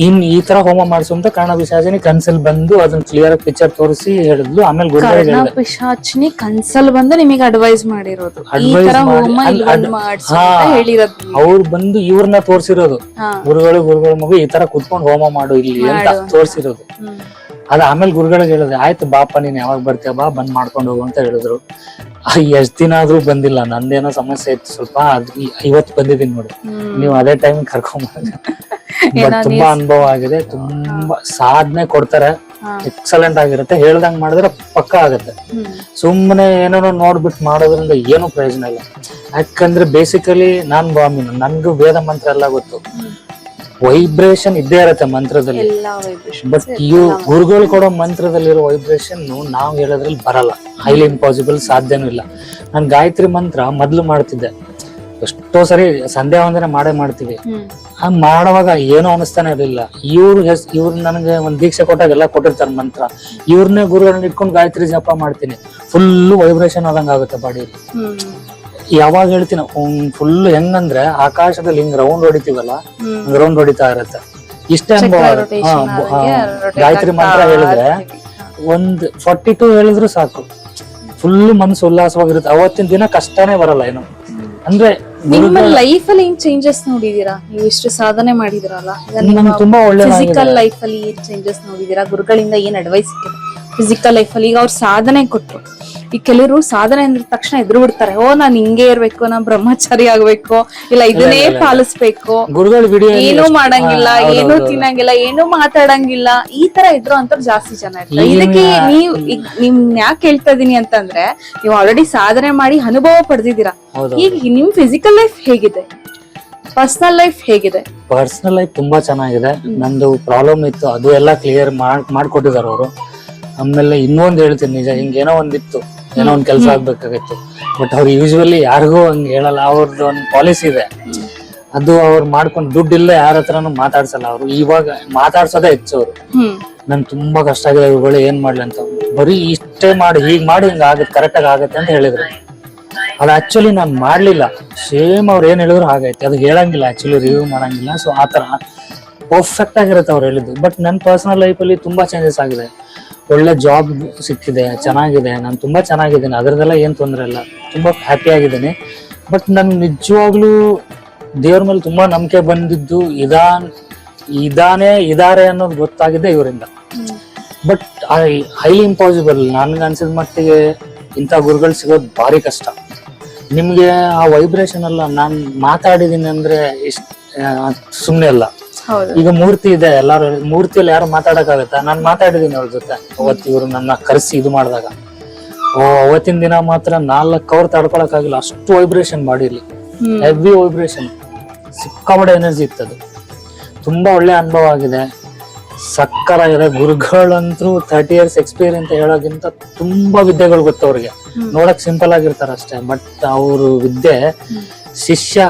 ಇನ್ ಈ ತರ ಹೋಮ ಮಾಡಿಸು ಅಂತ ಕರ್ಣ ಪಿಶಾಚಿನಿ ಕನ್ಸಲ್ ಬಂದು ಅದನ್ನ ಕ್ಲಿಯರ್ ಆಗಿ ಪಿಕ್ಚರ್ ತೋರಿಸಿ ಹೇಳಿದ್ಲು ಆಮೇಲೆ ಕರ್ಣ ಪಿಶಾಚಿನಿ ಕನ್ಸಲ್ ಬಂದು ನಿಮಗೆ ಅಡ್ವೈಸ್ ಮಾಡಿರೋದು ಈ Advise ತರ ಮಾಡಿ- ಹೋಮ ಹಾ. ಹೇಳಿರೋದು ನಿಮ್ಗೆ. ಅವ್ರು ಬಂದು ಇವ್ರನ್ನ ತೋರಿಸಿರೋದು ಹಾ ಗುರುಗಳು ಗುರುಗಳ ಮಗು ಈ ತರ ಕುತ್ಕೊಂಡು ಹೋಮ ಮಾಡು ಇಲ್ಲಿ ಅಂತ ತೋರಿಸಿರೋದು ಅಂತ. ತೋರ್ಸಿರೋದು ಹ್ಮ್. ಅದ ಆಮೇಲೆ ಗುರುಗಳಿಗೆ ಹೇಳಿದ್ರೆ ಆಯ್ತು ಬಾಪ ನೀನ್ ಯಾವಾಗ ಬರ್ತೀಯ ಬಾ ಬಂದ್ ಮಾಡ್ಕೊಂಡು ಹೋಗು ಅಂತ ಹೇಳಿದ್ರು ಎಷ್ಟ್ ದಿನ ಆದ್ರೂ ಬಂದಿಲ್ಲ ನಂದೇನೋ ಸಮಸ್ಯೆ ಇತ್ತು ಸ್ವಲ್ಪ ಅದ್ ಈ- ಇವತ್ತು ಬಂದಿದ್ದೀನಿ ನೋಡಿ ಹ್ಮ್. ನೀವು ಅದೇ ಟೈಮ್ ಕರ್ಕೊಂಡ್ ಬಟ್ ತುಂಬಾ ಅನುಭವ ಆಗಿದೆ ತುಂಬಾ ಸಾಧನೆ ಕೊಡ್ತಾರೆ ಎಕ್ಸಲೆಂಟ್ ಆಗಿರುತ್ತೆ. ಹೇಳ್ದಂಗ್ ಮಾಡಿದ್ರೆ ಪಕ್ಕ ಆಗುತ್ತೆ. ಸುಮ್ಮನೆ ಏನೇನೋ ನೋಡ್ಬಿಟ್ಟು ಮಾಡೋದ್ರಿಂದ ಏನು ಪ್ರಯೋಜನ ಇಲ್ಲ. ಯಾಕಂದ್ರೆ ಬೇಸಿಕಲಿ ನಾನ್ ಬಾಮಿನ ನನ್ಗೂ ವೇದ ಮಂತ್ರ ಎಲ್ಲ ಗೊತ್ತು. ವೈಬ್ರೇಷನ್ ಇದ್ದೇ ಇರುತ್ತೆ ಮಂತ್ರದಲ್ಲಿ. ಬಟ್ ಇವು ಗುರುಗಳು ಕೊಡೋ ಮಂತ್ರದಲ್ಲಿರೋ ವೈಬ್ರೇಷನ್ ನಾವ್ ಹೇಳೋದ್ರಲ್ಲಿ ಬರಲ್ಲ. ಹೈಲಿ ಇಂಪಾಸಿಬಲ್ ಸಾಧ್ಯನೂ ಇಲ್ಲ. ನಾನು ಗಾಯತ್ರಿ ಮಂತ್ರ ಮೊದ್ಲು ಮಾಡ್ತಿದ್ದೆ. ಎಷ್ಟೋ ಸರಿ ಸಂಧ್ಯಾ ವಂದನೆ ಮಾಡೇ ಮಾಡ್ತೀವಿ. ಆ ಮಾಡುವಾಗ ಏನೋ ಅನಿಸ್ತಾನೆ ಇರಲಿಲ್ಲ. ಇವ್ರು ಹೆಸ್ ಇವ್ರ ನನಗೆ ಒಂದ್ ದೀಕ್ಷೆ ಕೊಟ್ಟಾಗ ಎಲ್ಲ ಕೊಟ್ಟಿರ್ತಾರೆ ಮಂತ್ರ. ಇವ್ರನ್ನೇ ಗುರುಗಳನ್ನ ಇಟ್ಕೊಂಡು ಗಾಯತ್ರಿ ಜಪ ಮಾಡ್ತೀನಿ. ಫುಲ್ ವೈಬ್ರೇಷನ್ ಆದಂಗ ಆಗುತ್ತೆ ಬಾಡಿ. ಯಾವಾಗ ಹೇಳ್ತೀನಿ ಫುಲ್ ಹೆಂಗಂದ್ರೆ ಆಕಾಶದಲ್ಲಿ ಹಿಂಗ್ ರೌಂಡ್ ಹೊಡಿತೀವಲ್ಲ. ರೌಂಡ್ ಹೊಡಿತಾ ಇರತ್ತೆ. ಇಷ್ಟೇ ಅನುಭವ. ಗಾಯತ್ರಿ ಮಂತ್ರ ಹೇಳಿದ್ರೆ. ಒಂದ್ ಫಾರ್ಟಿ ಟು ಹೇಳಿದ್ರು ಸಾಕು. ಫುಲ್ ಮನ್ಸು ಉಲ್ಲಾಸವಾಗಿರುತ್ತೆ. ಅವತ್ತಿನ ದಿನ ಕಷ್ಟನೇ ಬರಲ್ಲ ಏನು. ಅಂದ್ರೆ ನಿಮ್ಮ ಲೈಫ್ ಅಲ್ಲಿ ಏನ್ ಚೇಂಜಸ್ ನೋಡಿದೀರಾ? ನೀವು ಇಷ್ಟು ಸಾಧನೆ ಮಾಡಿದಿರಲ್ಲ? ನಾನು ತುಂಬಾ ಒಳ್ಳೆ ಫಿಸಿಕಲ್ ಲೈಫ್ ಅಲ್ಲಿ ಏನ್ ಚೇಂಜಸ್ ನೋಡಿದೀರಾ? ಗುರುಗಳಿಂದ ಏನ್ ಅಡ್ವೈಸ್ ಸಿಕ್ಕಿದೆ? ಫಿಸಿಕಲ್ ಲೈಫಲ್ಲಿ ಈಗ ಅವ್ರ ಸಾಧನೆ ಕೊಟ್ರು. ಈ ಕೆಲವರು ಸಾಧನೆ ಅಂದ್ರ ತಕ್ಷಣ ಎದುರು ಬಿಡ್ತಾರೆ. ಓ ನಾನ್ ಹಿಂಗೆ ಇರ್ಬೇಕು ನಾ ಬ್ರಹ್ಮಚಾರಿ ಆಗ್ಬೇಕು ಇಲ್ಲ ಇದನ್ನೇ ಪಾಲಿಸ್ಬೇಕು. ಏನು ಮಾಡಂಗಿಲ್ಲ ಏನು ತಿನ್ನಂಗಿಲ್ಲ ಏನು ಮಾತಾಡಂಗಿಲ್ಲ ಈ ತರ ಇದ್ರು ಅಂತ ಜಾಸ್ತಿ ಜನ ಇರ್ತಾರೆ. ಇದಕ್ಕೆ ನೀವ್ ನಿಮ್ ಯಾಕೆ ಹೇಳ್ತಾ ಇದೀನಿ ಅಂತಂದ್ರೆ ನೀವು ಆಲ್ರೆಡಿ ಸಾಧನೆ ಮಾಡಿ ಅನುಭವ ಪಡೆದಿದ್ದೀರಾ. ಈಗ ನಿಮ್ ಫಿಸಿಕಲ್ ಲೈಫ್ ಹೇಗಿದೆ? ಪರ್ಸನಲ್ ಲೈಫ್ ಹೇಗಿದೆ? ಪರ್ಸನಲ್ ಲೈಫ್ ತುಂಬಾ ಚೆನ್ನಾಗಿದೆ. ನಂದು ಪ್ರಾಬ್ಲಮ್ ಇತ್ತು ಅದು ಎಲ್ಲ ಕ್ಲಿಯರ್ ಮಾಡ್ ಮಾಡ್ಕೊಟ್ಟಿದ್ದಾರೆ ಅವರು. ಆಮೇಲೆ ಇನ್ನೊಂದು ಹೇಳ್ತೀನಿ ನಿಜ ಹಿಂಗೇನೋ ಒಂದಿತ್ತು. ಏನೋ ಒಂದ್ ಕೆಲಸ ಆಗ್ಬೇಕಾಗತ್ತೆ. ಬಟ್ ಅವ್ರು ಯೂಶುವಲಿ ಯಾರಿಗೂ ಹಂಗ್ ಹೇಳಲ್ಲ. ಅವ್ರದ್ದು ಒಂದು ಪಾಲಿಸಿ ಇದೆ. ಅದು ಅವ್ರು ಮಾಡ್ಕೊಂಡ್ ದುಡ್ಡು ಇಲ್ಲ ಯಾರ ಹತ್ರನು ಮಾತಾಡ್ಸಲ್ಲ ಅವರು. ಇವಾಗ ಮಾತಾಡ್ಸೋದೇ ಹೆಚ್ಚು ಅವ್ರು. ನನ್ ತುಂಬಾ ಕಷ್ಟ ಆಗಿದೆ ಇವುಗಳು ಏನ್ ಮಾಡ್ಲಿ ಅಂತ. ಬರೀ ಇಷ್ಟೇ ಮಾಡಿ ಹೀಗ್ ಮಾಡಿ ಹಿಂಗ ಆಗತ್ತೆ ಕರೆಕ್ಟ್ ಆಗಿ ಆಗತ್ತೆ ಅಂತ ಹೇಳಿದ್ರು. ಅದು ಆಕ್ಚುಲಿ ನಾನ್ ಮಾಡ್ಲಿಲ್ಲ. ಸೇಮ್ ಅವ್ರು ಏನ್ ಹೇಳಿದ್ರು ಹಾಗೈತೆ. ಅದು ಹೇಳಂಗಿಲ್ಲ ಆಕ್ಚುಲಿ ರಿವ್ಯೂ ಮಾಡಂಗಿಲ್ಲ. ಸೊ ಆತರ ಪರ್ಫೆಕ್ಟ್ ಆಗಿರುತ್ತೆ ಅವ್ರು ಹೇಳಿದ್ದು. ಬಟ್ ನನ್ನ ಪರ್ಸನಲ್ ಲೈಫಲ್ಲಿ ತುಂಬಾ ಚೇಂಜಸ್ ಆಗಿದೆ. ಒಳ್ಳೆ ಜಾಬ್ ಸಿಕ್ಕಿದೆ, ಚೆನ್ನಾಗಿದೆ, ನಾನು ತುಂಬಾ ಚೆನ್ನಾಗಿದ್ದೀನಿ ಅದರದೆಲ್ಲ ಏನು ತೊಂದರೆ ಇಲ್ಲ, ತುಂಬಾ ಹ್ಯಾಪಿ ಆಗಿದ್ದೀನಿ. ಬಟ್ ನನ್ ನಿಜವಾಗ್ಲೂ ದೇವ್ರ ಮೇಲೆ ತುಂಬಾ ನಂಬಿಕೆ ಬಂದಿದ್ದು ಇದಾನ್, ಇದಾನೆ ಇದಾರೆ ಅನ್ನೋದು ಗೊತ್ತಾಗಿದೆ ಇವರಿಂದ. ಬಟ್ ಹೈಲಿ ಇಂಪಾಸಿಬಲ್ ನನಗೆ ಅನ್ಸಿದ ಮಟ್ಟಿಗೆ ಇಂಥ ಗುರುಗಳು ಸಿಗೋದು ಭಾರಿ ಕಷ್ಟ. ನಿಮಗೆ ಆ ವೈಬ್ರೇಷನ್ ಎಲ್ಲ ನಾನು ಮಾತಾಡಿದ್ದೀನಿ ಅಂದರೆ ಇಷ್ಟ ಸುಮ್ಮನೆ ಅಲ್ಲ. ಈಗ ಮೂರ್ತಿ ಇದೆ ಎಲ್ಲಾರು ಮೂರ್ತಿಯಲ್ಲಿ ಯಾರು ಮಾತಾಡಕ್ಕಾಗತ್ತಾ? ನಾನ್ ಮಾತಾಡಿದೀನಿ ಅವ್ರ ಜೊತೆ ಅವತ್ತು ಇವ್ರು ನನ್ನ ಕರೆಸಿ ಇದು ಮಾಡಿದಾಗ. ಓ ಅವತ್ತಿನ ದಿನ ಮಾತ್ರ ನಾಲ್ಕು ಅವರ್ ತಡ್ಕೊಳಕ್ಕಾಗಿಲ್ಲ ಅಷ್ಟು ವೈಬ್ರೇಷನ್ ಮಾಡಿರ್ಲಿ. ಹೆವಿ ವೈಬ್ರೇಷನ್ ಸಿಕ್ಕಾಪಡೆ ಎನರ್ಜಿ ಇತ್ತದು ತುಂಬಾ ಒಳ್ಳೆ ಅನುಭವ ಆಗಿದೆ. ಸಕ್ಕರಾಗಿದೆ. ಗುರುಗಳಂತೂ ತರ್ಟಿ ಇಯರ್ಸ್ ಎಕ್ಸ್ಪೀರಿಯನ್ಸ್ ಹೇಳೋಕ್ಕಿಂತ ತುಂಬಾ ವಿದ್ಯೆಗಳು ಗೊತ್ತು ಅವ್ರಿಗೆ. ನೋಡಕ್ ಸಿಂಪಲ್ ಆಗಿರ್ತಾರ ಅಷ್ಟೇ ಬಟ್ ಅವರು ವಿದ್ಯೆ ಶಿಷ್ಯ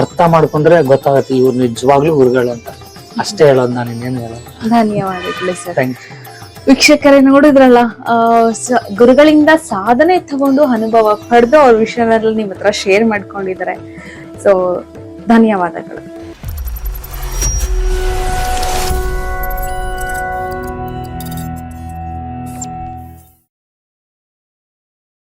ಅರ್ಥ ಮಾಡ್ಕೊಂಡ್ರೆ ಗೊತ್ತಾಗತ್ತೆ ಇವ್ರು ನಿಜವಾಗ್ಲೂ ಗುರುಗಳು ಅಂತ. ಅಷ್ಟೇ ಹೇಳೋದು ನಾನು ಇನ್ನೇನು ಹೇಳೋದು. ಧನ್ಯವಾದಗಳು ಸರ್. ಥ್ಯಾಂಕ್ ಯು ವೀಕ್ಷಕರೇ ನೋಡಿದ್ರಲ್ಲ ಗುರುಗಳಿಂದ ಸಾಧನೆ ತಗೊಂಡು ಅನುಭವ ಪಡೆದು ಅವ್ರ ವಿಷಯದಲ್ಲಿ ನಿಮ್ಮ ಹತ್ರ ಶೇರ್ ಮಾಡ್ಕೊಂಡಿದ್ದಾರೆ. ಸೊ ಧನ್ಯವಾದಗಳು.